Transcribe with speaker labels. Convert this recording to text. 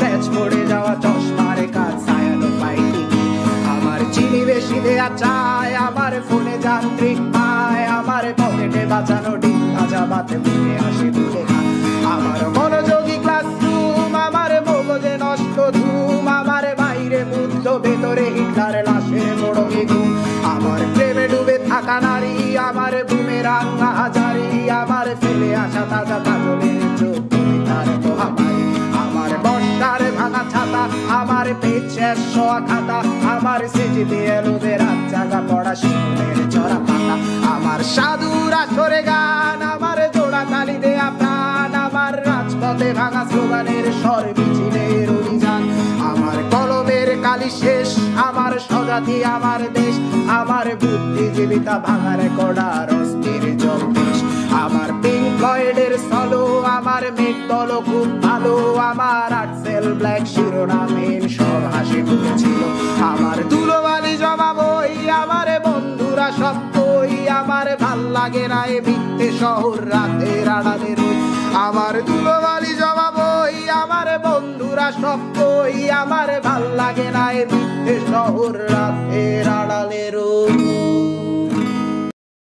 Speaker 1: প্যাচ পড়ে যাওয়া চশমার কাজ ছায়ানো পাইনি আমার চিনি বেশি দেয়া চায় আমার ফোনে যান্ত্রিক পায় আমার পকেটে বাঁচানো ডিম ভাজা বাতে মুখে তুলে খায় আমার মনোযোগী ক্লাসরুম আমার মগজে নষ্ট ধুম, আমার বাইরে বুদ্ধ ভেতরে হিটলার লাশের বড় ঘুম। আমার প্রেমে ডুবে থাকা নারী, আমার বুমে রাঙ্গা হাজারি, আমার ফেলে আসা তাজা আমার পেছে শোয়া খাতা, আমার সেজে দিয়ে লোদের জাগা পড়া শিশুদের চড়া পাতা। আমার সাধুরা সরে গান, আমার জোড়া তালি দেয়া প্রাণ, আমার রাজপথে ভাঙা স্লোগানের স্বর মিছিলের অভিযান আমার কলমের কালি শেষ, আমার স্বজাতি, আমার দেশ, আমার বুদ্ধিজীবিতা ভাঙার কড়ার অস্থির জগদীশ। আমার পিঙ্ক ফ্লয়েডের সলো আমার মেঘ বলো খুব ভালো, আমার ব্ল্যাক শিরোনামহীন সব হাসি ফুটেছিল। আমার দুলোবালি জমা বই আমার বন্ধুরা সব কই আমার ভালো লাগে না এ মিথ্যে শহর রাতে আড়ালে রই আমার দুলোবালি জমা বই আমার বন্ধুরা সব কই আমার ভালো লাগে না এ মিথ্যে শহর রাতে আড়ালে রই